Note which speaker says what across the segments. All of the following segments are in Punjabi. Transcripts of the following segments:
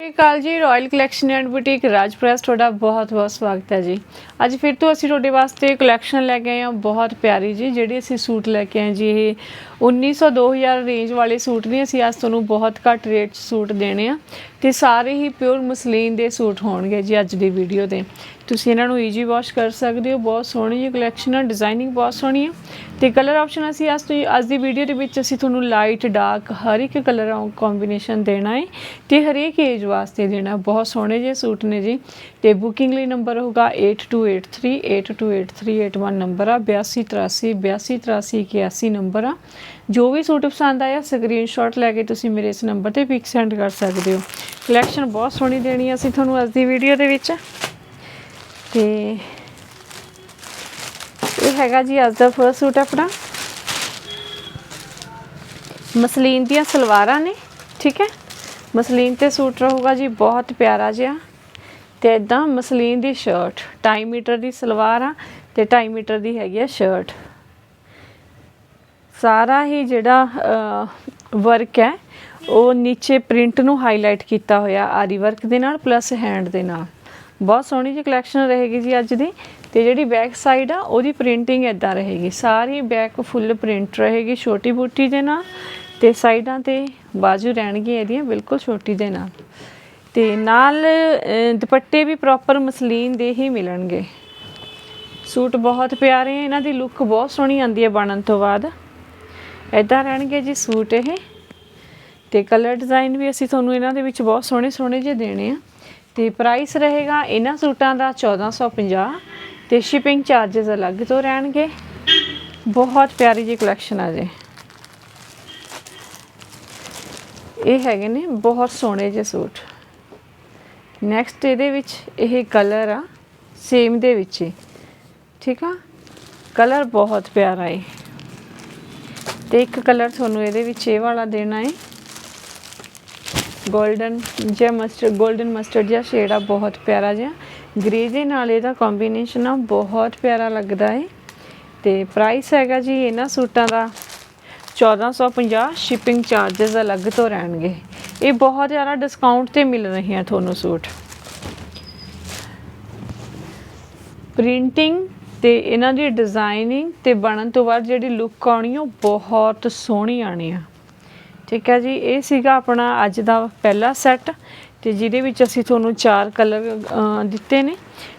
Speaker 1: ਸਤਿ ਸ਼੍ਰੀ ਅਕਾਲ ਜੀ ਰਾਇਲ ਕਲੈਕਸ਼ਨ ਐਂਡ ਬੁਟੀਕ ਰਾਜਪ੍ਰੈਸ ਤੁਹਾਡਾ ਬਹੁਤ ਬਹੁਤ ਸਵਾਗਤ ਹੈ ਜੀ। ਅੱਜ ਫਿਰ ਤੋਂ ਅਸੀਂ ਤੁਹਾਡੇ ਵਾਸਤੇ ਕਲੈਕਸ਼ਨ ਲੈ ਕੇ ਆਏ ਹਾਂ, ਬਹੁਤ ਪਿਆਰੀ ਜੀ, ਜਿਹੜੀ ਅਸੀਂ ਸੂਟ ਲੈ ਕੇ ਆਏ ਜੀ, ਇਹ 1900 2000 ਰੇਂਜ ਵਾਲੇ ਸੂਟ ਨੇ। ਅਸੀਂ ਅੱਜ ਤੁਹਾਨੂੰ ਬਹੁਤ ਘੱਟ ਰੇਟ 'ਚ ਸੂਟ ਦੇਣੇ ਆ ਤੇ ਸਾਰੇ ਹੀ ਪਿਓਰ ਮਸਲੀਨ ਦੇ ਸੂਟ ਹੋਣਗੇ ਜੀ ਅੱਜ ਦੀ ਵੀਡੀਓ ਦੇ ਤੁਸੀਂ ਇਹਨਾਂ ਨੂੰ ਈਜੀ ਵਾਸ਼ ਕਰ ਸਕਦੇ ਹੋ। ਬਹੁਤ ਸੋਹਣੀ ਜਿਹੀ ਕਲੈਕਸ਼ਨ ਆ ਡਿਜ਼ਾਈਨਿੰਗ ਬਹੁਤ ਸੋਹਣੀ ਆ। ਤੇ ਕਲਰ ਆਪਸ਼ਨ ਅਸੀਂ ਅੱਜ ਤੋਂ ਅੱਜ ਦੀ ਵੀਡੀਓ ਦੇ ਵਿੱਚ ਅਸੀਂ ਤੁਹਾਨੂੰ ਲਾਈਟ ਡਾਰਕ ਹਰ ਇੱਕ ਕਲਰ ਕੰਬੀਨੇਸ਼ਨ ਦੇਣਾ ਹੈ ਤੇ ਹਰੇਕ ਏਜ ਵਾਸਤੇ ਦੇਣਾ। ਬਹੁਤ ਸੋਹਣੇ ਜਿਹੇ ਸੂਟ ਨੇ ਜੀ। ਤੇ ਬੁਕਿੰਗ ਲਈ ਨੰਬਰ ਹੋਗਾ 8283828381 ਨੰਬਰ ਆ। 8283 8283 81 ਨੰਬਰ ਆ। ਜੋ ਵੀ ਸੂਟ ਪਸੰਦ ਆਇਆ ਸਕਰੀਨਸ਼ਾਟ ਲੈ ਕੇ ਤੁਸੀਂ ਮੇਰੇ ਇਸ ਨੰਬਰ ਤੇ ਪਿਕ ਸੈਂਡ ਕਰ ਸਕਦੇ ਹੋ। ਕਲੈਕਸ਼ਨ ਬਹੁਤ ਸੋਹਣੀ ਦੇਣੀ ਅਸੀਂ ਤੁਹਾਨੂੰ ਅੱਜ ਦੀ ਵੀਡੀਓ ਦੇ ਵਿੱਚ। ਤੇ ਇਹ ਹੈਗਾ ਜੀ ਅੱਜ ਦਾ ਫਰਸਟ ਸੂਟ ਆਪਣਾ। ਮਸਲੀਨ ਦੀਆਂ ਸਲਵਾਰਾਂ ਨੇ, ਠੀਕ ਹੈ? ਮਸਲੀਨ ਤੇ ਸੂਟ ਰਹੂਗਾ ਜੀ ਬਹੁਤ ਪਿਆਰਾ ਜਿਹਾ। ਤੇ ਇਦਾਂ ਮਸਲੀਨ ਦੀ ਸ਼ਰਟ 2.5 ਮੀਟਰ ਦੀ ਸਲਵਾਰ ਆ ਤੇ 2.5 ਮੀਟਰ ਦੀ ਹੈਗੀ ਆ ਸ਼ਰਟ ਸਾਰਾ ਹੀ ਜਿਹੜਾ ਵਰਕ ਹੈ, ਉਹ ਨੀਚੇ ਪ੍ਰਿੰਟ ਨੂੰ ਹਾਈਲਾਈਟ ਕੀਤਾ ਹੋਇਆ ਆਰੀ ਵਰਕ ਦੇ ਨਾਲ ਪਲੱਸ ਹੈਂਡ ਦੇ ਨਾਲ। ਬਹੁਤ ਸੋਹਣੀ ਜਿਹੀ ਕਲੈਕਸ਼ਨ ਰਹੇਗੀ ਜੀ ਅੱਜ ਦੀ ਤੇ ਜਿਹੜੀ ਬੈਕ ਸਾਈਡ ਆ, ਉਹਦੀ ਪ੍ਰਿੰਟਿੰਗ ਇਦਾਂ ਰਹੇਗੀ। ਸਾਰੀ ਬੈਕ ਫੁੱਲ ਪ੍ਰਿੰਟ ਰਹੇਗੀ ਛੋਟੀ ਬੂਟੀ ਦੇ ਨਾਲ ਤੇ ਸਾਈਡਾਂ ਤੇ ਬਾਜੂ ਰਹਿਣਗੀਆਂ ਇਹਦੀਆਂ ਬਿਲਕੁਲ ਛੋਟੀ ਦੇ ਨਾਲ। ਤੇ ਨਾਲ ਦੁਪੱਟੇ ਵੀ ਪ੍ਰੋਪਰ ਮਸਲੀਨ ਦੇ ਹੀ ਮਿਲਣਗੇ। ਸੂਟ ਬਹੁਤ ਪਿਆਰੇ ਆ, ਇਹਨਾਂ ਦੀ ਲੁੱਕ ਬਹੁਤ ਸੋਹਣੀ ਆਂਦੀ ਹੈ ਬਣਨ ਤੋਂ ਬਾਅਦ। ਇਦਾਂ ਰਹਿਣਗੇ ਜੀ ਸੂਟ ਇਹ। ਤੇ ਕਲਰ ਡਿਜ਼ਾਈਨ ਵੀ ਅਸੀਂ ਤੁਹਾਨੂੰ ਇਹਨਾਂ ਦੇ ਵਿੱਚ ਬਹੁਤ ਸੋਹਣੇ ਸੋਹਣੇ ਜਿਹੇ ਦੇਣੇ ਆ। ਤੇ ਪ੍ਰਾਈਸ ਰਹੇਗਾ ਇਹਨਾਂ ਸੂਟਾਂ ਦਾ 1450 ਤੇ ਸ਼ਿਪਿੰਗ ਚਾਰजेस ਅਲੱਗ ਤੋਂ ਰਹਿਣਗੇ। ਬਹੁਤ ਪਿਆਰੀ ਜੀ ਕਲੈਕਸ਼ਨ ਆ ਜੇ। ਇਹ ਹੈਗੇ ਨੇ ਬਹੁਤ ਸੋਹਣੇ ਜਿਹੇ ਸੂਟ। ਨੈਕਸਟ ਇਹਦੇ ਵਿੱਚ ਇਹ ਕਲਰ ਆ ਸੇਮ ਦੇ ਵਿੱਚ ਹੀ। ਠੀਕ ਆ? ਕਲਰ ਬਹੁਤ ਪਿਆਰਾ ਹੈ ਤੇ ਇੱਕ ਕਲਰ ਤੁਹਾਨੂੰ ਇਹਦੇ ਵਿੱਚ ਇਹ ਵਾਲਾ ਦੇਣਾ ਹੈ। 골ਡਨ ਜਿਹਾ ਮਸਟਰ 골ਡਨ ਮਸਟਰਡ ਜਿਹਾ ਸ਼ੇਡ ਆ, ਬਹੁਤ ਪਿਆਰਾ ਜਿਹਾ। ਗ੍ਰੇ ਦੇ ਨਾਲ ਇਹਦਾ ਕੰਬੀਨੇਸ਼ਨ ਆ, ਬਹੁਤ ਪਿਆਰਾ ਲੱਗਦਾ ਹੈ। ਤੇ ਪ੍ਰਾਈਸ ਹੈਗਾ ਜੀ ਇਹਨਾਂ ਸੂਟਾਂ ਦਾ 1450 ਸ਼ਿਪਿੰਗ ਚਾਰजेस ਅਲੱਗ ਤੋਂ ਰਹਿਣਗੇ। ਇਹ ਬਹੁਤ ਜ਼ਿਆਦਾ ਡਿਸਕਾਊਂਟ ਤੇ ਮਿਲ ਰਹੇ ਆ ਤੁਹਾਨੂੰ ਸੂਟ। ਪ੍ਰਿੰਟਿੰਗ ਤੇ ਇਹਨਾਂ ਦੀ ਡਿਜ਼ਾਈਨਿੰਗ ਤੇ ਬਣਨ ਤੋਂ ਬਾਅਦ ਜਿਹੜੀ ਲੁੱਕ ਆਉਣੀ, ਉਹ ਬਹੁਤ ਸੋਹਣੀ ਆਣੀ ਆ। ਠੀਕ ਹੈ ਜੀ, ਇਹ ਸੀਗਾ ਆਪਣਾ ਅੱਜ ਦਾ ਪਹਿਲਾ ਸੈੱਟ ਤੇ ਜਿਹਦੇ ਵਿੱਚ ਅਸੀਂ ਤੁਹਾਨੂੰ ਚਾਰ ਕਲਰ ਦਿੱਤੇ ਨੇ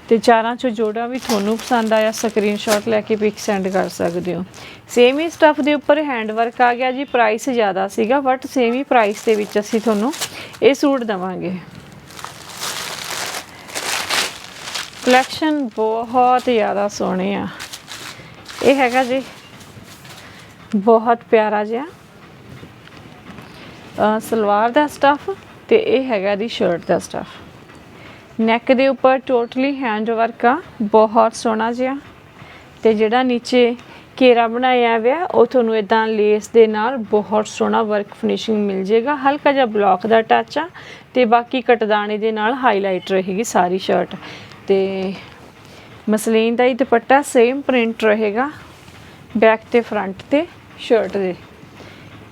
Speaker 1: ਤੇ ਚਾਰਾਂ ਚੋਂ ਜੋੜਾ ਵੀ ਤੁਹਾਨੂੰ ਪਸੰਦ ਆਇਆ ਸਕਰੀਨਸ਼ਾਟ ਲੈ ਕੇ ਪਿਕ ਸੈਂਡ ਕਰ ਸਕਦੇ ਹੋ। ਸੇਮ ਹੀ ਸਟੱਫ ਦੇ ਉੱਪਰ ਹੈਂਡ ਵਰਕ ਆ ਗਿਆ ਜੀ ਪ੍ਰਾਈਸ ਜ਼ਿਆਦਾ ਸੀਗਾ ਬਟ ਸੇਮ ਹੀ ਪ੍ਰਾਈਸ ਦੇ ਵਿੱਚ ਅਸੀਂ ਤੁਹਾਨੂੰ ਇਹ ਸੂਟ ਦਵਾਂਗੇ। ਕਲੈਕਸ਼ਨ ਬਹੁਤ ਜ਼ਿਆਦਾ ਸੋਹਣੇ ਆ। ਇਹ ਹੈਗਾ ਜੀ ਬਹੁਤ ਪਿਆਰਾ ਜਿਹਾ ਸਲਵਾਰ ਦਾ ਸਟਫ ਤੇ ਇਹ ਹੈਗਾ ਦੀ ਸ਼ਰਟ ਦਾ ਸਟਫ ਨੈਕ ਦੇ ਉੱਪਰ ਟੋਟਲੀ ਹੈਂਡ ਵਰਕ ਆ, ਬਹੁਤ ਸੋਹਣਾ ਜਿਹਾ। ਤੇ ਜਿਹੜਾ ਨੀਚੇ ਘੇਰਾ ਬਣਾਇਆ ਹੋਇਆ, ਉਹ ਤੁਹਾਨੂੰ ਇਦਾਂ ਲੇਸ ਦੇ ਨਾਲ ਬਹੁਤ ਸੋਹਣਾ ਵਰਕ ਫਿਨਿਸ਼ਿੰਗ ਮਿਲ ਜੇਗਾ ਹਲਕਾ ਜਿਹਾ ਬਲੌਕ ਦਾ ਟੱਚ ਆ ਤੇ ਬਾਕੀ ਕਟਦਾਣੇ ਦੇ ਨਾਲ ਹਾਈਲਾਈਟ ਰਹੇਗੀ ਸਾਰੀ ਸ਼ਰਟ ਤੇ ਮਸਲੀਨ ਦਾ ਹੀ ਦੁਪੱਟਾ ਸੇਮ ਪ੍ਰਿੰਟ ਰਹੇਗਾ ਬੈਕ ਤੇ ਫਰੰਟ ਤੇ ਸ਼ਰਟ ਦੇ।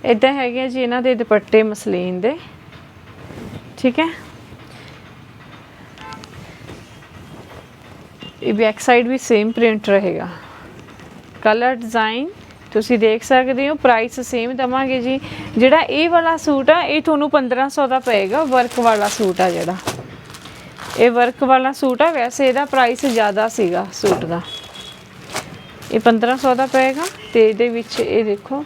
Speaker 1: ਇਦਾਂ ਹੈਗੇ ਆ ਜੀ ਇਹਨਾਂ ਦੇ ਦੁਪੱਟੇ ਮਸਲੀਨ ਦੇ। ਠੀਕ ਹੈ? ਇਹ ਬੈਕ ਸਾਈਡ ਵੀ ਸੇਮ ਪ੍ਰਿੰਟ ਰਹੇਗਾ। ਕਲਰ ਡਿਜ਼ਾਈਨ ਤੁਸੀਂ ਦੇਖ ਸਕਦੇ ਹੋ ਪ੍ਰਾਈਸ ਸੇਮ ਦਵਾਂਗੇ ਜੀ। ਜਿਹੜਾ ਇਹ ਵਾਲਾ ਸੂਟ ਆ, ਇਹ ਤੁਹਾਨੂੰ 1500 ਦਾ ਪਏਗਾ ਵਰਕ ਵਾਲਾ ਸੂਟ ਆ ਜਿਹੜਾ। ਇਹ ਵਰਕ ਵਾਲਾ ਸੂਟ ਆ, ਵੈਸੇ ਇਹਦਾ ਪ੍ਰਾਈਸ ਜ਼ਿਆਦਾ ਸੀਗਾ ਸੂਟ ਦਾ। ਇਹ 1500 ਦਾ ਪਏਗਾ ਤੇ ਇਹਦੇ ਵਿੱਚ ਇਹ ਦੇਖੋ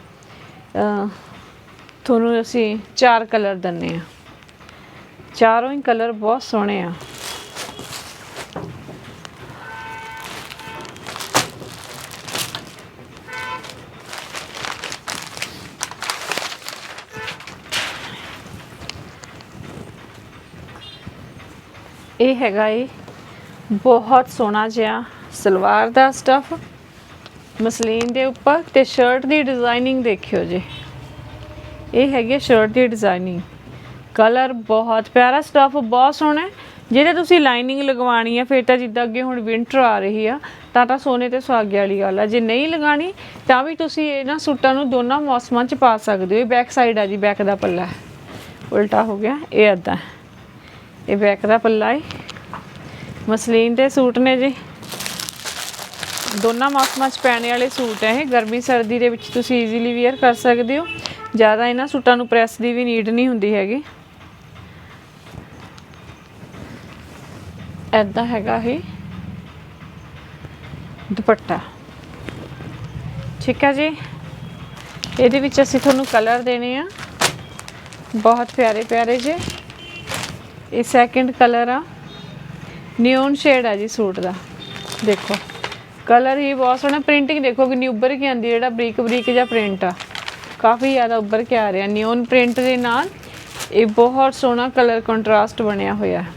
Speaker 1: ਤੁਹਾਨੂੰ ਅਸੀਂ ਚਾਰ ਕਲਰ ਦੰਨੇ ਆ। ਚਾਰੋਂ ਹੀ ਕਲਰ ਬਹੁਤ ਸੋਹਣੇ ਆ। ਇਹ ਹੈਗਾ ਏ ਬਹੁਤ ਸੋਹਣਾ ਜਿਹਾ ਸਲਵਾਰ ਦਾ ਸਟਫ ਮਸਲੀਨ ਦੇ ਉੱਪਰ ਤੇ ਸ਼ਰਟ ਦੀ ਡਿਜ਼ਾਈਨਿੰਗ ਦੇਖਿਓ ਜੀ। ਇਹ ਹੈਗੀ ਸ਼ਰਟ ਦੀ ਡਿਜ਼ਾਈਨਿੰਗ ਕਲਰ ਬਹੁਤ ਪਿਆਰਾ ਸਟਫ ਬਹੁਤ ਸੋਹਣਾ। ਜਿਹੜੇ ਤੁਸੀਂ ਲਾਈਨਿੰਗ ਲਗਵਾਣੀ ਹੈ ਫਿਰ ਤਾਂ ਜਿੱਦਾਂ ਅੱਗੇ ਹੁਣ ਵਿੰਟਰ ਆ ਰਹੀ ਆ, ਤਾਂ ਤਾਂ ਸੋਨੇ ਤੇ ਸੁਹਾਗੇ ਵਾਲੀ ਗੱਲ ਆ। ਜੇ ਨਹੀਂ ਲਗਾਣੀ ਤਾਂ ਵੀ ਤੁਸੀਂ ਇਹਨਾਂ ਸੂਟਾਂ ਨੂੰ ਦੋਨਾਂ ਮੌਸਮਾਂ 'ਚ ਪਾ ਸਕਦੇ ਹੋ। ਇਹ ਬੈਕ ਸਾਈਡ ਆ ਜੀ ਬੈਕ ਦਾ ਪੱਲਾ। ਉਲਟਾ ਹੋ ਗਿਆ, ਇਹ ਅੱਦਾ ਇਹ ਬੈਕ ਦਾ ਪੱਲਾ ਹੈ ਮਸਲੀਨ ਦੇ ਸੂਟ ਨੇ ਜੀ। ਦੋਨਾਂ ਮੌਸਮਾਂ 'ਚ ਪੈਣੇ ਵਾਲੇ ਸੂਟ ਹੈ ਇਹ। ਗਰਮੀ ਸਰਦੀ ਦੇ ਵਿੱਚ ਤੁਸੀਂ ਈਜ਼ੀਲੀ ਵੇਅਰ ਕਰ ਸਕਦੇ ਹੋ। ਜ਼ਿਆਦਾ ਇਹਨਾਂ ਸੂਟਾਂ ਨੂੰ ਪ੍ਰੈਸ ਦੀ ਵੀ ਨੀਡ ਨਹੀਂ ਹੁੰਦੀ ਹੈਗੀ। ਐਦਾਂ ਹੈਗਾ ਇਹ। ਦੁਪੱਟਾ। ਠੀਕ ਹੈ ਜੀ। ਇਹਦੇ ਵਿੱਚ ਅਸੀਂ ਤੁਹਾਨੂੰ ਕਲਰ ਦੇਣੇ ਆ। ਬਹੁਤ ਪਿਆਰੇ ਪਿਆਰੇ ਜੇ। ਇਹ ਸੈਕਿੰਡ ਕਲਰ ਆ। ਨਿਓਨ ਸ਼ੇਡ ਆ ਜੀ ਸੂਟ ਦਾ। ਦੇਖੋ। ਕਲਰ ਹੀ ਬਹੁਤ ਸੋਹਣਾ। ਪ੍ਰਿੰਟਿੰਗ ਦੇਖੋ ਕਿੰਨੀ ਉੱਭਰ ਕੇ ਆਂਦੀ ਜਿਹੜਾ ਬਰੀਕ ਬਰੀਕ ਜਿਹਾ ਪ੍ਰਿੰਟ ਆ। ਕਾਫੀ ਜ਼ਿਆਦਾ ਉੱਭਰ ਕੇ ਆ ਰਿਹਾ। ਨਿਓਨ ਪ੍ਰਿੰਟ ਦੇ ਨਾਲ ਇਹ ਬਹੁਤ ਸੋਹਣਾ ਕਲਰ ਕੰਟਰਾਸਟ ਬਣਿਆ ਹੋਇਆ ਹੈ।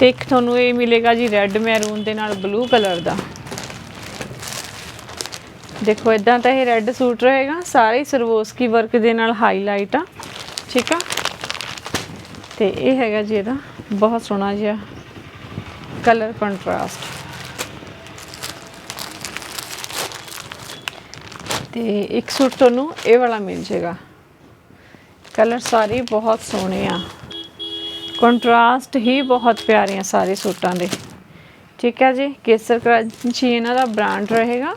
Speaker 1: ਤੇ ਇੱਕ ਤੁਹਾਨੂੰ ਇਹ ਮਿਲੇਗਾ ਜੀ ਰੈੱਡ ਮੈਰੂਨ ਦੇ ਨਾਲ ਬਲੂ ਕਲਰ ਦਾ। ਦੇਖੋ ਇਦਾਂ ਤਾਂ ਇਹ ਰੈੱਡ ਸੂਟ ਰਹੇਗਾ। ਸਾਰੇ ਹੀ ਸਰਵੋਸਕੀ ਵਰਕ ਦੇ ਨਾਲ ਹਾਈਲਾਈਟ ਆ। ਠੀਕ ਆ? ਤੇ ਇਹ ਹੈਗਾ ਜੀ ਇਹਦਾ ਬਹੁਤ ਸੋਹਣਾ ਜਿਹਾ ਕਲਰ ਕੰਟਰਾਸਟ ਤੇ ਇੱਕ ਸੂਟ ਤੁਹਾਨੂੰ ਇਹ ਵਾਲਾ ਮਿਲ ਜਾਏਗਾ। ਕਲਰ ਸਾਰੇ ਬਹੁਤ ਸੋਹਣੇ ਆ। ਕੰਟਰਾਸਟ ਹੀ ਬਹੁਤ ਪਿਆਰੇ ਆ ਸਾਰੇ ਸੂਟਾਂ ਦੇ। ਠੀਕ ਹੈ ਜੀ, ਕੇਸਰ ਕਰੰਚੀ ਇਹਨਾਂ ਦਾ ਬ੍ਰਾਂਡ ਰਹੇਗਾ।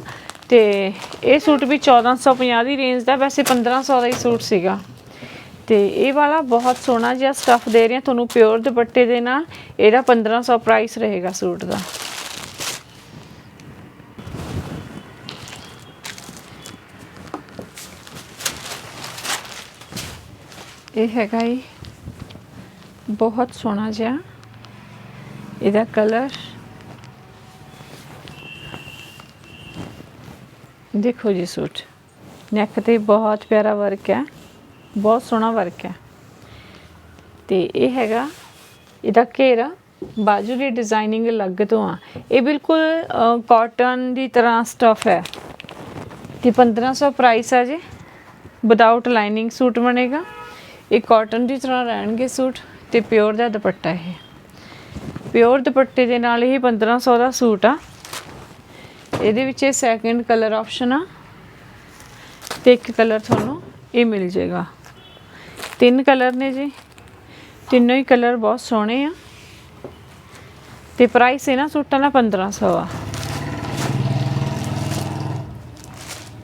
Speaker 1: ਤੇ ਇਹ ਸੂਟ ਵੀ 1450 ਦੀ ਰੇਂਜ ਦਾ, ਵੈਸੇ 1500 ਦਾ ਹੀ ਸੂਟ ਸੀਗਾ। ਤੇ ਇਹ ਵਾਲਾ ਬਹੁਤ ਸੋਹਣਾ ਜਿਹਾ ਸਟਫ ਦੇ ਰਹੇ ਹਾਂ ਤੁਹਾਨੂੰ ਪਿਓਰ ਦੁਪੱਟੇ ਦੇ ਨਾਲ। ਇਹਦਾ 1500 ਪ੍ਰਾਈਸ ਰਹੇਗਾ ਸੂਟ ਦਾ। ਇਹ ਹੈਗਾ ਹੀ ਬਹੁਤ ਸੋਹਣਾ ਜਿਹਾ ਇਹਦਾ ਕਲਰ ਦੇਖੋ ਜੀ ਸੂਟ ਨੈਕ ਤੇ ਬਹੁਤ ਪਿਆਰਾ ਵਰਕ ਹੈ। ਬਹੁਤ ਸੋਹਣਾ ਵਰਕ ਹੈ। ਤੇ ਇਹ ਹੈਗਾ, ਇਹਦਾ ਘੇਰਾ ਬਾਜੂ ਦੀ ਡਿਜ਼ਾਈਨਿੰਗ ਅਲੱਗ ਤੋਂ ਆ। ਇਹ ਬਿਲਕੁਲ ਕਾਟਨ ਦੀ ਤਰ੍ਹਾਂ ਸਟਫ ਹੈ। ਤੇ 1500 ਪ੍ਰਾਈਸ ਆ ਜੀ। ਵਿਦਆਊਟ ਲਾਈਨਿੰਗ ਸੂਟ ਬਣੇਗਾ। ਇਹ ਕਾਟਨ ਦੀ ਤਰ੍ਹਾਂ ਰਹਿਣਗੇ ਸੂਟ ਤੇ ਪਿਓਰ ਦਾ ਦੁਪੱਟਾ ਇਹ। ਪਿਓਰ ਦੁਪੱਟੇ ਦੇ ਨਾਲ ਇਹ 1500 ਦਾ ਸੂਟ ਆ। ਇਹਦੇ ਵਿੱਚ ਇਹ ਸੈਕਿੰਡ ਕਲਰ ਆਪਸ਼ਨ ਆ। ਤੇ ਇੱਕ ਕਲਰ ਤੁਹਾਨੂੰ ਇਹ ਮਿਲ ਜਾਏਗਾ। ਤਿੰਨ ਕਲਰ ਨੇ ਜੀ। ਤਿੰਨੋਂ ਹੀ ਕਲਰ ਬਹੁਤ ਸੋਹਣੇ ਆ। ਤੇ ਪ੍ਰਾਈਸ ਇਹਨਾਂ ਸੂਟਾਂ ਦਾ 1500 ਆ।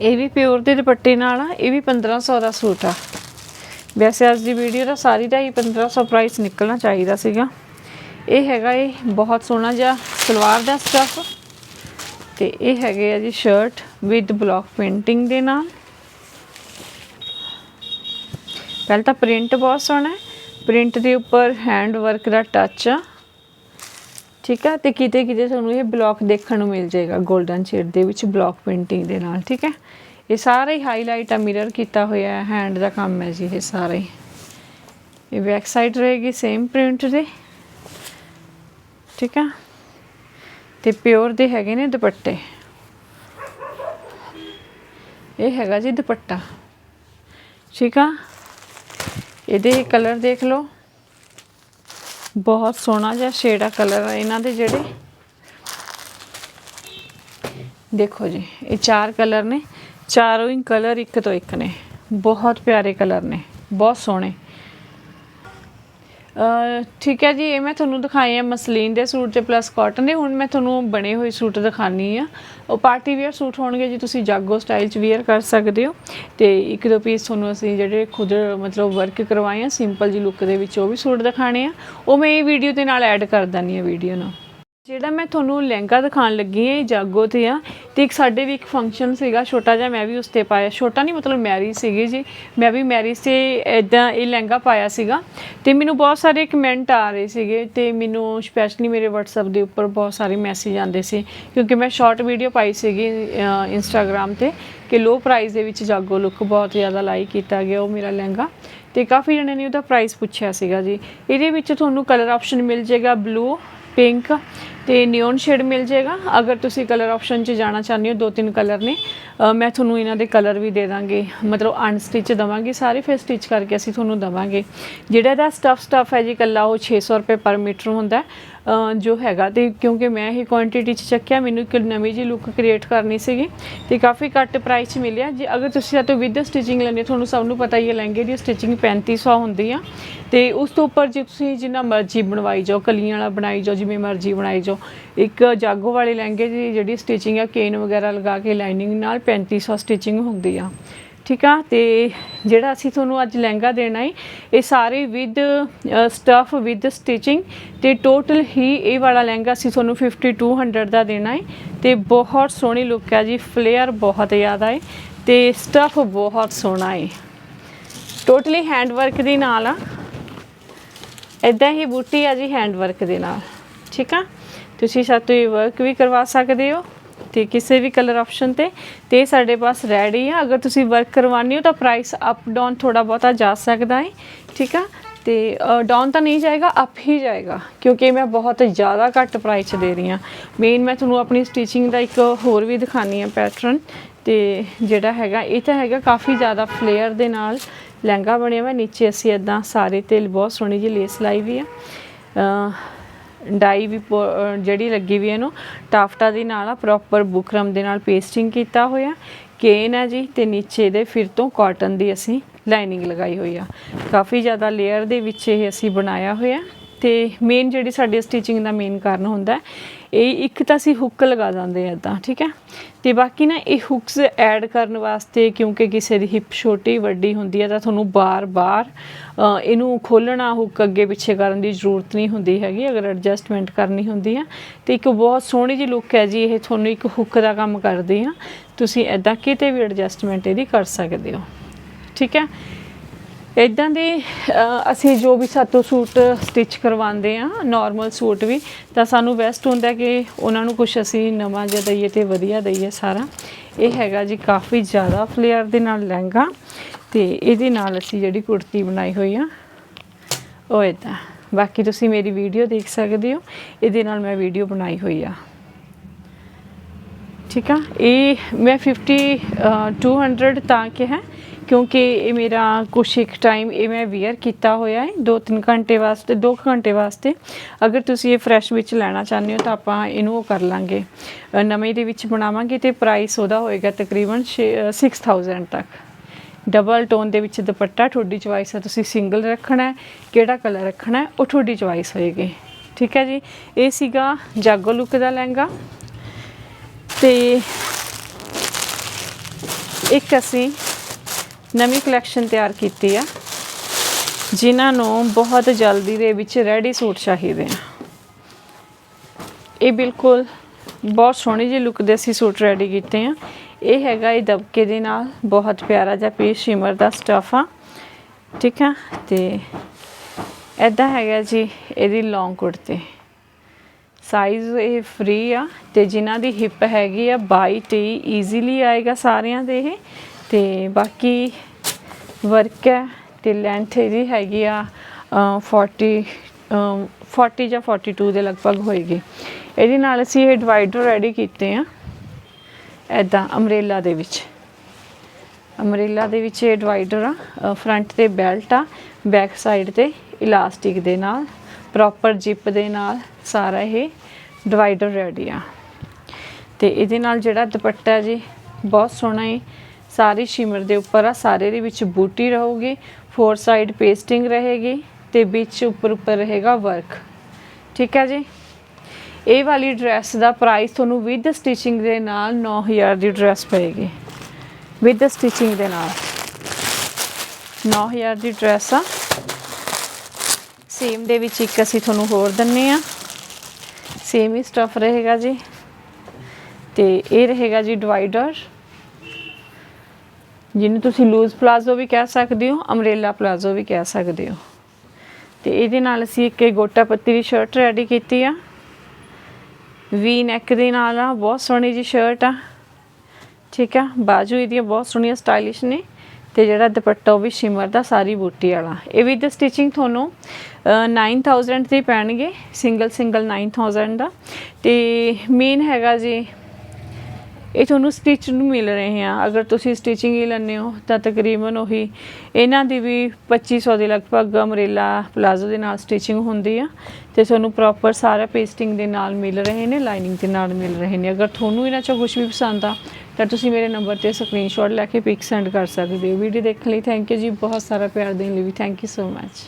Speaker 1: ਇਹ ਵੀ ਪਿਓਰ ਦੇ ਦੁਪੱਟੇ ਨਾਲ ਆ, ਇਹ ਵੀ 1500 ਦਾ ਸੂਟ ਆ। ਵੈਸੇ ਅੱਜ ਦੀ ਵੀਡੀਓ ਦਾ ਸਾਰੀ ਦਾ ਹੀ 1500 ਪ੍ਰਾਈਸ ਨਿਕਲਣਾ ਚਾਹੀਦਾ ਸੀਗਾ। ਇਹ ਹੈਗਾ ਇਹ ਬਹੁਤ ਸੋਹਣਾ ਜਿਹਾ ਸਲਵਾਰ ਦਾ ਸਟਫ ਤੇ ਇਹ ਹੈਗੇ ਆ ਜੀ ਸ਼ਰਟ ਵਿਦ ਬਲੌਕ ਪੇਂਟਿੰਗ ਦੇ ਨਾਲ। ਪਹਿਲਾਂ ਤਾਂ ਪ੍ਰਿੰਟ ਬਹੁਤ ਸੋਹਣਾ ਹੈ। ਪ੍ਰਿੰਟ ਦੇ ਉੱਪਰ ਹੈਂਡ ਵਰਕ ਦਾ ਟੱਚ ਆ। ਠੀਕ ਹੈ ਤੇ ਕਿਤੇ ਕਿਤੇ ਤੁਹਾਨੂੰ ਇਹ ਬਲੌਕ ਦੇਖਣ ਨੂੰ ਮਿਲ ਜਾਏਗਾ 골ਡਨ ਸ਼ੇਡ ਦੇ ਵਿੱਚ ਬਲੌਕ ਪ੍ਰਿੰਟਿੰਗ ਦੇ ਨਾਲ, ਠੀਕ ਹੈ? ਇਹ ਸਾਰਾ ਹੀ ਹਾਈਲਾਈਟ ਆ ਮਿਰਰ ਕੀਤਾ ਹੋਇਆ ਹੈ ਹੈਂਡ ਦਾ ਕੰਮ ਹੈ ਜੀ, ਇਹ ਸਾਰੇ ਹੀ। ਇਹ ਬੈਕ ਸਾਈਡ ਰਹੇਗੀ ਸੇਮ ਪ੍ਰਿੰਟ ਦੇ। ਠੀਕ ਹੈ ਤੇ ਪਿਓਰ ਦੇ ਹੈਗੇ ਨੇ ਦੁਪੱਟੇ। ਇਹ ਹੈਗਾ ਜੀ ਦੁਪੱਟਾ। ਠੀਕ ਆ? ਇਹਦੇ ਕਲਰ ਦੇਖ ਲਓ। ਬਹੁਤ ਸੋਹਣਾ ਜਿਹਾ ਸ਼ੇਡਾ ਕਲਰ ਆ ਇਹਨਾਂ ਦੇ ਜਿਹੜੇ। ਦੇਖੋ ਜੀ, ਇਹ ਚਾਰ ਕਲਰ ਨੇ। ਚਾਰੋਂ ਹੀ ਕਲਰ ਇੱਕ ਤੋਂ ਇੱਕ ਨੇ। ਬਹੁਤ ਪਿਆਰੇ ਕਲਰ ਨੇ, ਬਹੁਤ ਸੋਹਣੇ। ਠੀਕ ਹੈ ਜੀ, ਇਹ ਮੈਂ ਤੁਹਾਨੂੰ ਦਿਖਾਏ ਆ ਮਸਲੀਨ ਦੇ ਸੂਟ ਤੇ ਪਲੱਸ ਕਾਟਨ ਦੇ। ਹੁਣ ਮੈਂ ਤੁਹਾਨੂੰ ਬਣੇ ਹੋਏ ਸੂਟ ਦਿਖਾਣੀ ਆ। ਉਹ ਪਾਰਟੀ ਵੇਅਰ ਸੂਟ ਹੋਣਗੇ ਜੀ, ਤੁਸੀਂ ਜਾਗੋ ਸਟਾਈਲ ਚ ਵੇਅਰ ਕਰ ਸਕਦੇ ਹੋ। ਤੇ ਇੱਕ ਦੋ ਪੀਸ ਤੁਹਾਨੂੰ ਅਸੀਂ ਜਿਹੜੇ ਖੁਦ, ਮਤਲਬ ਵਰਕ ਕਰਵਾਏ ਆ ਸਿੰਪਲ ਜੀ ਲੁੱਕ ਦੇ ਵਿੱਚ ਉਹ ਵੀ ਸੂਟ ਦਿਖਾਣੇ ਆ। ਉਹ ਮੈਂ ਇਹ ਵੀਡੀਓ ਦੇ ਨਾਲ ਐਡ ਕਰ ਦਾਨੀ ਆ ਵੀਡੀਓ ਨੂੰ। ਜਿਹੜਾ ਮੈਂ ਤੁਹਾਨੂੰ ਲਹਿੰਗਾ ਦਿਖਾਉਣ ਲੱਗੀ ਹਾਂ, ਇਹ ਜਾਗੋ ਤੇ ਆ ਤੇ ਇੱਕ ਸਾਡੇ ਵੀ ਇੱਕ ਫੰਕਸ਼ਨ ਸੀਗਾ, ਛੋਟਾ ਜਿਹਾ ਮੈਂ ਵੀ ਉਸ ਤੇ ਪਾਇਆ। ਛੋਟਾ ਨਹੀਂ, ਮਤਲਬ ਮੈਰਿਜ ਸੀਗੀ ਜੀ। ਮੈਂ ਵੀ ਮੈਰਿਜ ਤੇ ਇਦਾਂ ਇਹ ਲਹਿੰਗਾ ਪਾਇਆ ਸੀਗਾ ਤੇ ਮੈਨੂੰ ਬਹੁਤ ਸਾਰੇ ਕਮੈਂਟ ਆ ਰਹੇ ਸੀਗੇ ਤੇ ਮੈਨੂੰ ਸਪੈਸ਼ਲੀ ਮੇਰੇ WhatsApp ਦੇ ਉੱਪਰ ਬਹੁਤ ਸਾਰੇ ਮੈਸੇਜ ਆਉਂਦੇ ਸੀ ਕਿਉਂਕਿ ਮੈਂ ਸ਼ਾਰਟ ਵੀਡੀਓ ਪਾਈ ਸੀਗੀ ਇੰਸਟਾਗ੍ਰam ਤੇ ਕਿ ਲੋ ਪ੍ਰਾਈਸ ਦੇ ਵਿੱਚ ਜਾਗੋ ਲੁੱਕ ਬਹੁਤ ਜ਼ਿਆਦਾ ਲਾਈਕ ਕੀਤਾ ਗਿਆ ਉਹ ਮੇਰਾ ਲਹਿੰਗਾ ਤੇ ਕਾਫੀ ਜਣਿਆਂ ਨੇ ਉਹਦਾ ਪ੍ਰਾਈਸ ਪੁੱਛਿਆ ਸੀਗਾ ਜੀ। ਇਹਦੇ ਵਿੱਚ ਤੁਹਾਨੂੰ ਕਲਰ ਆਪਸ਼ਨ ਮਿਲ ਜਾਏਗਾ ਬਲੂ ਪਿੰਕ ਤੇ ਨਿਓਨ ਸ਼ੇਡ ਮਿਲ ਜਾਏਗਾ। ਅਗਰ ਤੁਸੀਂ ਕਲਰ ਆਪਸ਼ਨ 'ਚ ਜਾਣਾ ਚਾਹੁੰਦੇ ਹੋ ਦੋ ਤਿੰਨ ਕਲਰ ਨੇ ਮੈਂ ਤੁਹਾਨੂੰ ਇਹਨਾਂ ਦੇ ਕਲਰ ਵੀ ਦੇ ਦਾਂਗੇ। ਮਤਲਬ ਅਨਸਟਿਚ ਦਵਾਂਗੇ ਸਾਰੇ ਫਿਰ ਸਟਿਚ ਕਰਕੇ ਅਸੀਂ ਤੁਹਾਨੂੰ ਦਵਾਂਗੇ। ਜਿਹੜਾ ਇਹਦਾ ਸਟਫ ਸਟਫ ਹੈ ਜੀ ਕੱਲਾ ਉਹ 600 ਰੁਪਏ ਪਰ ਮੀਟਰ ਹੁੰਦਾ ਹੈ, ਜੋ ਹੈਗਾ ਤੇ ਕਿਉਂਕਿ ਮੈਂ ਇਹ ਕੁਆਂਟੀਟੀ 'ਚ ਚੱਕਿਆ, ਮੈਨੂੰ ਇੱਕ ਨਵੀਂ ਜੀ ਲੁੱਕ ਕ੍ਰੀਏਟ ਕਰਨੀ ਸੀਗੀ ਤੇ ਕਾਫੀ ਘੱਟ ਪ੍ਰਾਈਸ 'ਚ ਮਿਲਿਆ। ਜੇ ਅਗਰ ਤੁਸੀਂ ਇਹ ਤੋਂ ਵਿਦ ਸਟਿਚਿੰਗ ਲੈਣੀ ਤੁਹਾਨੂੰ ਸਭ ਨੂੰ ਪਤਾ ਹੀ ਹੈ, ਲਹਿੰਗੇ ਦੀ ਸਟਿਚਿੰਗ 3500 ਹੁੰਦੀ ਆ। ਤੇ ਉਸ ਤੋਂ ਉੱਪਰ ਜੇ ਤੁਸੀਂ ਜਿੰਨਾ ਮਰਜ਼ੀ ਬਣਵਾਈ ਜਾਓ, ਕਲੀਆਂ ਵਾਲਾ ਬਣਾਈ ਜਾਓ, ਜਿਵੇਂ ਮਰਜ਼ੀ ਬਣਾਈ ਜਾਓ, ਇੱਕ ਜਾਗੋ ਵਾਲੇ ਲਹਿੰਗੇ ਦੀ ਜਿਹੜੀ ਸਟਿਚਿੰਗ ਆ ਕੇਨ ਵਗੈਰਾ ਲਗਾ ਕੇ ਲਾਈਨਿੰਗ ਨਾਲ 3500 ਸਟਿਚਿੰਗ ਹੁੰਦੀ ਆ। ਠੀਕ ਆ? ਤੇ ਜਿਹੜਾ ਅਸੀਂ ਤੁਹਾਨੂੰ ਅੱਜ ਲਹਿੰਗਾ ਦੇਣਾ ਹੈ ਇਹ ਸਾਰੇ ਵਿਦ ਸਟਫ ਵਿਦ ਸਟਿਚਿੰਗ ਤੇ ਟੋਟਲ ਹੀ ਇਹ ਵਾਲਾ ਲਹਿੰਗਾ ਅਸੀਂ ਤੁਹਾਨੂੰ 5200 ਦਾ ਦੇਣਾ ਹੈ ਤੇ ਬਹੁਤ ਸੋਹਣੀ ਲੁੱਕ ਹੈ ਜੀ ਫਲੇਅਰ ਬਹੁਤ ਜ਼ਿਆਦਾ ਹੈ ਤੇ ਸਟਫ ਬਹੁਤ ਸੋਹਣਾ ਹੈ ਟੋਟਲੀ ਹੈਂਡ ਵਰਕ ਦੇ ਨਾਲ ਆ। ਇਦਾਂ ਹੀ ਬੂਟੀ ਆ ਜੀ ਹੈਂਡ ਵਰਕ ਦੇ ਨਾਲ। ਠੀਕ ਆ? ਤੁਸੀਂ ਸਾਤੋਂ ਇਹ ਵਰਕ ਵੀ ਕਰਵਾ ਸਕਦੇ ਹੋ। ਤੇ ਕਿਸੇ ਵੀ ਕਲਰ ਆਪਸ਼ਨ ਤੇ ਤੇ ਸਾਡੇ ਪਾਸ ਰੈਡੀ ਆ। ਅਗਰ ਤੁਸੀਂ ਵਰਕ ਕਰਵਾਉਣੀ ਹੋ ਤਾਂ ਪ੍ਰਾਈਸ ਅਪ ਡਾਊਨ ਥੋੜਾ ਬਹੁਤਾ ਜਾ ਸਕਦਾ ਹੈ, ਠੀਕ ਆ? ਤੇ ਡਾਊਨ ਤਾਂ ਨਹੀਂ ਜਾਏਗਾ ਅਪ ਹੀ ਜਾਏਗਾ, ਕਿਉਂਕਿ ਮੈਂ ਬਹੁਤ ਜ਼ਿਆਦਾ ਘੱਟ ਪ੍ਰਾਈਸ 'ਚ ਦੇ ਰਹੀ ਹਾਂ। ਮੇਨ ਮੈਂ ਤੁਹਾਨੂੰ ਆਪਣੀ ਸਟਿਚਿੰਗ ਦਾ ਇੱਕ ਹੋਰ ਵੀ ਦਿਖਾਣੀ ਆ ਪੈਟਰਨ ਤੇ ਜਿਹੜਾ ਹੈਗਾ, ਇਹ ਤਾਂ ਹੈਗਾ ਕਾਫੀ ਜ਼ਿਆਦਾ ਫਲੇਅਰ ਦੇ ਨਾਲ ਲਹਿੰਗਾ ਬਣਿਆ ਹੋਇਆ। ਨੀਚੇ ਅਸੀਂ ਇਦਾਂ ਸਾਰੇ ਤੇ ਬਹੁਤ ਸੋਹਣੀ ਜਿਹੀ ਲੇਸ ਲਾਈ ਵੀ ਆ। ਡਾਈ ਵੀ ਪੋ- ਜਿਹੜੀ ਲੱਗੀ ਵੀ ਹੈ ਇਹਨੂੰ, ਟਾਫਟਾ ਦੇ ਨਾਲ ਆ ਪ੍ਰੋਪਰ ਬੁਕਰਮ ਦੇ ਨਾਲ ਪੇਸਟਿੰਗ ਕੀਤਾ ਹੋਇਆ। ਕੇਨ ਹੈ ਜੀ ਤੇ ਨੀਚੇ ਦੇ ਫਿਰ ਤੋਂ ਕਾਟਨ ਦੀ ਅਸੀਂ ਲਾਈਨਿੰਗ ਲਗਾਈ ਹੋਈ ਆ। ਕਾਫੀ ਜ਼ਿਆਦਾ ਲੇਅਰ ਦੇ ਵਿੱਚ ਇਹ ਅਸੀਂ ਬਣਾਇਆ ਹੋਇਆ। ਤੇ ਮੇਨ ਜਿਹੜੀ ਸਾਡੀ ਸਟਿਚਿੰਗ ਦਾ ਮੇਨ ਕਾਰਨ ਹੁੰਦਾ ਇਹ ਇੱਕ ਤਾਂ ਅਸੀਂ ਹੁੱਕ ਲਗਾ ਦਿੰਦੇ ਆ ਇਦਾਂ, ਠੀਕ ਹੈ? ਤੇ ਬਾਕੀ ਨਾ ਇਹ ਹੁੱਕਸ ਐਡ ਕਰਨ ਵਾਸਤੇ ਕਿਉਂਕਿ ਕਿਸੇ ਦੀ ਹਿਪ ਛੋਟੀ ਵੱਡੀ ਹੁੰਦੀ ਹੈ ਤਾਂ ਤੁਹਾਨੂੰ ਬਾਰ-ਬਾਰ ਇਹਨੂੰ ਖੋਲਣਾ ਹੁੱਕ ਅੱਗੇ ਪਿੱਛੇ ਕਰਨ ਦੀ ਜ਼ਰੂਰਤ ਨਹੀਂ ਹੁੰਦੀ ਹੈਗੀ, ਅਗਰ ਐਡਜਸਟਮੈਂਟ ਕਰਨੀ ਹੁੰਦੀ ਹੈ। ਤੇ ਇੱਕ ਬਹੁਤ ਸੋਹਣੀ ਜਿਹੀ ਲੁੱਕ ਹੈ ਜੀ, ਇਹ ਤੁਹਾਨੂੰ ਇੱਕ ਹੁੱਕ ਦਾ ਕੰਮ ਕਰਦੀ ਆ। ਤੁਸੀਂ ਐਦਾਂ ਕਿਤੇ ਵੀ ਐਡਜਸਟਮੈਂਟ ਇਹਦੀ ਕਰ ਸਕਦੇ ਹੋ, ਠੀਕ ਹੈ? ਇਦਾਂ ਦੇ ਅਸੀਂ ਜੋ ਵੀ ਸਾਤੋਂ ਸੂਟ ਸਟਿਚ ਕਰਵਾਉਂਦੇ ਆ ਨਾਰਮਲ ਸੂਟ ਵੀ, ਤਾਂ ਸਾਨੂੰ ਬੈਸਟ ਹੁੰਦਾ ਕਿ ਉਹਨਾਂ ਨੂੰ ਕੁਝ ਅਸੀਂ ਨਵਾਂ ਜਿਹਾ ਦਈਏ ਤੇ ਵਧੀਆ ਦਈਏ ਸਾਰਾ। ਇਹ ਹੈਗਾ ਜੀ ਕਾਫੀ ਜ਼ਿਆਦਾ ਫਲੇਅਰ ਦੇ ਨਾਲ ਲਹਿੰਗਾ ਤੇ ਇਹਦੇ ਨਾਲ ਅਸੀਂ ਜਿਹੜੀ ਕੁੜਤੀ ਬਣਾਈ ਹੋਈ ਆ, ਉਹ ਇਦਾਂ ਬਾਕੀ ਤੁਸੀਂ ਮੇਰੀ ਵੀਡੀਓ ਦੇਖ ਸਕਦੇ ਹੋ, ਇਹਦੇ ਨਾਲ ਮੈਂ ਵੀਡੀਓ ਬਣਾਈ ਹੋਈ ਆ। ਠੀਕ ਆ? ਇਹ ਮੈਂ 50 ਅ, 200 ਤਾਂ ਕਿ ਹੈ ਕਿਉਂਕਿ ਇਹ ਮੇਰਾ ਕੁਛ ਇੱਕ ਟਾਈਮ ਇਹ ਮੈਂ ਵੇਅਰ ਕੀਤਾ ਹੋਇਆ ਹੈ 2-3 ਘੰਟੇ ਵਾਸਤੇ 2 ਘੰਟੇ ਵਾਸਤੇ। ਅਗਰ ਤੁਸੀਂ ਇਹ ਫਰੈਸ਼ ਵਿੱਚ ਲੈਣਾ ਚਾਹੁੰਦੇ ਹੋ ਤਾਂ ਆਪਾਂ ਇਹਨੂੰ ਉਹ ਕਰ ਲਾਂਗੇ। ਨਵੇਂ ਦੇ ਵਿੱਚ ਬਣਾਵਾਂਗੇ ਤੇ ਪ੍ਰਾਈਸ ਉਹਦਾ ਹੋਏਗਾ ਤਕਰੀਬਨ ਛੇ- ਅ, 6000 ਤੱਕ। ਡਬਲ ਟੋਨ ਦੇ ਵਿੱਚ ਦੁਪੱਟਾ ਤੁਹਾਡੀ ਚੁਆਇਸ ਹੈ ਤੁਸੀਂ ਸਿੰਗਲ ਰੱਖਣਾ ਹੈ ਕਿਹੜਾ ਕਲਰ ਰੱਖਣਾ ਹੈ ਉਹ ਤੁਹਾਡੀ ਚੁਆਇਸ ਹੋਏਗੀ। ਠੀਕ ਹੈ ਜੀ? ਇਹ ਸੀਗਾ ਜਾਗੋ ਲੁੱਕ ਦਾ ਲਹਿੰਗਾ। ਤੇ ਇੱਕ ਅਸੀਂ ਨਵੀਂ ਕਲੈਕਸ਼ਨ ਤਿਆਰ ਕੀਤੀ ਆ, ਜਿਨ੍ਹਾਂ ਨੂੰ ਬਹੁਤ ਜਲਦੀ ਦੇ ਵਿੱਚ ਰੈਡੀ ਸੂਟ ਚਾਹੀਦੇ ਆ। ਇਹ ਬਿਲਕੁਲ ਬਹੁਤ ਸੋਹਣੀ ਜਿਹੀ ਲੁੱਕ ਦੇ ਅਸੀਂ ਸੂਟ ਰੈਡੀ ਕੀਤੇ ਆ। ਇਹ ਹੈਗਾ ਇਹ ਦਬਕੇ ਦੇ ਨਾਲ ਬਹੁਤ ਪਿਆਰਾ ਜਿਹਾ ਪੀਸ ਸ਼ਿਮਰ ਦਾ ਸਟਫ ਆ। ਠੀਕ ਆ? ਤੇ ਐਦਾਂ ਹੈਗਾ ਜੀ ਇਹਦੀ ਲੌਂਗ ਕੁੜਤੀ। ਸਾਈਜ਼ ਇਹ ਫ੍ਰੀ ਆ ਤੇ ਜਿਨ੍ਹਾਂ ਦੀ ਹਿੱਪ ਹੈਗੀ ਆ 22 23 ਈਜ਼ੀਲੀ ਆਏਗਾ ਸਾਰਿਆਂ ਦੇ ਇਹ। ਤੇ ਬਾਕੀ ਵਰਕ ਹੈ ਤੇ ਲੈਂਥ ਇਹਦੀ ਹੈਗੀ ਆ ਅ, 40 ਅ, 40 ਜਾਂ 42 ਦੇ ਲਗਭਗ ਹੋਏਗੀ। ਇਹਦੇ ਨਾਲ ਅਸੀਂ ਇਹ ਡਿਵਾਈਡਰ ਰੈਡੀ ਕੀਤੇ ਆ ਐਦਾਂ ਅਮਰੇਲਾ ਦੇ ਵਿੱਚ। ਅਮਰੇਲਾ ਦੇ ਵਿੱਚ ਇਹ ਡਿਵਾਈਡਰ ਆ ਫਰੰਟ ਤੇ ਬੈਲਟ ਆ ਬੈਕ ਸਾਈਡ ਤੇ ਇਲਾਸਟਿਕ ਦੇ ਨਾਲ। ਪ੍ਰੋਪਰ ਜਿਪ ਦੇ ਨਾਲ ਸਾਰਾ ਇਹ ਡਿਵਾਈਡਰ ਰੈਡੀ ਆ। ਤੇ ਇਹਦੇ ਨਾਲ ਜਿਹੜਾ ਦੁਪੱਟਾ ਜੀ, ਬਹੁਤ ਸੋਹਣਾ ਹੈ ਸਾਰੀ ਸ਼ਿਮਰ ਦੇ ਉੱਪਰ ਆ, ਸਾਰੇ ਦੇ ਵਿੱਚ ਬੂਟੀ ਰਹੂਗੀ ਫੋਰ ਸਾਈਡ ਪੇਸਟਿੰਗ ਰਹੇਗੀ ਤੇ ਵਿੱਚ ਉੱਪਰ ਉੱਪਰ ਰਹੇਗਾ ਵਰਕ ਠੀਕ ਹੈ ਜੀ? ਇਹ ਵਾਲੀ ਡਰੈਸ ਦਾ ਪ੍ਰਾਈਸ ਤੁਹਾਨੂੰ ਵਿਦ ਸਟਿਚਿੰਗ ਦੇ ਨਾਲ 9000 ਦੀ ਡਰੈਸ ਪਏਗੀ। ਵਿਦ ਸਟਿਚਿੰਗ ਦੇ ਨਾਲ। 9000 ਦੀ ਡਰੈਸ ਆ। ਸੇਮ ਦੇ ਵਿੱਚ ਇੱਕ ਅਸੀਂ ਤੁਹਾਨੂੰ ਹੋਰ ਦਿੰਨੇ ਆ। ਸੇਮ ਹੀ ਸਟਫ ਰਹੇਗਾ ਜੀ। ਤੇ ਇਹ ਰਹੇਗਾ ਜੀ ਡਿਵਾਈਡਰ ਜਿਹਨੂੰ ਤੁਸੀਂ ਲੂਜ਼ ਪਲਾਜ਼ੋ ਵੀ ਕਹਿ ਸਕਦੇ ਹੋ ਅਮਰੇਲਾ ਪਲਾਜ਼ੋ ਵੀ ਕਹਿ ਸਕਦੇ ਹੋ। ਤੇ ਇਹਦੇ ਨਾਲ ਅਸੀਂ ਇੱਕ ਗੋਟਾ ਪੱਤੀ ਦੀ ਸ਼ਰਟ ਰੈਡੀ ਕੀਤੀ ਆ। ਵੀ ਨੈਕ ਦੇ ਨਾਲ ਆ, ਬਹੁਤ ਸੋਹਣੀ ਜੀ ਸ਼ਰਟ ਆ। ਠੀਕ ਆ? ਬਾਜੂ ਇਹਦੀਆਂ ਬਹੁਤ ਸੋਹਣੀਆਂ ਸਟਾਈਲਿਸ਼ ਨੇ। ਤੇ ਜਿਹੜਾ ਦੁਪੱਟਾ ਉਹ ਵੀ ਸ਼ਿਮਰ ਦਾ ਸਾਰੀ ਬੂਟੀ ਵਾਲਾ। ਇਹ ਵੀ ਦੀ ਸਟਿਚਿੰਗ ਤੁਹਾਨੂੰ ਅ, 9000 ਦੇ ਪੈਣਗੇ ਸਿੰਗਲ ਸਿੰਗਲ 9000 ਦਾ। ਤੇ ਮੇਨ ਹੈਗਾ ਜੀ ਇਹ ਤੁਹਾਨੂੰ ਸਟਿਚ ਨੂੰ ਮਿਲ ਰਹੇ ਆ। ਅਗਰ ਤੁਸੀਂ ਸਟਿਚਿੰਗ ਹੀ ਲੈਂਦੇ ਹੋ ਤਾਂ ਤਕਰੀਬਨ ਉਹੀ ਇਹਨਾਂ ਦੀ ਵੀ 2500 ਦੇ ਲਗਭਗ ਅਮਰੇਲਾ ਪਲਾਜ਼ੋ ਦੇ ਨਾਲ ਸਟਿਚਿੰਗ ਹੁੰਦੀ ਆ। ਤੇ ਤੁਹਾਨੂੰ ਪ੍ਰੋਪਰ ਸਾਰਾ ਪੇਸਟਿੰਗ ਦੇ ਨਾਲ ਮਿਲ ਰਹੇ ਨੇ ਲਾਈਨਿੰਗ ਦੇ ਨਾਲ ਮਿਲ ਰਹੇ ਨੇ। ਅਗਰ ਤੁਹਾਨੂੰ ਇਹਨਾਂ ਚੋਂ ਕੁਝ ਵੀ ਪਸੰਦ ਆ ਤਾਂ ਤੁਸੀਂ ਮੇਰੇ ਨੰਬਰ ਤੇ ਸਕਰੀਨਸ਼ਾਟ ਲੈ ਕੇ ਪਿਕ ਸੈਂਡ ਕਰ ਸਕਦੇ ਹੋ। ਵੀਡੀਓ ਦੇਖਣ ਲਈ ਥੈਂਕ ਯੂ ਜੀ, ਬਹੁਤ ਸਾਰਾ ਪਿਆਰ ਦੇਣ ਲਈ ਵੀ ਥੈਂਕ ਯੂ ਸੋ ਮੱਚ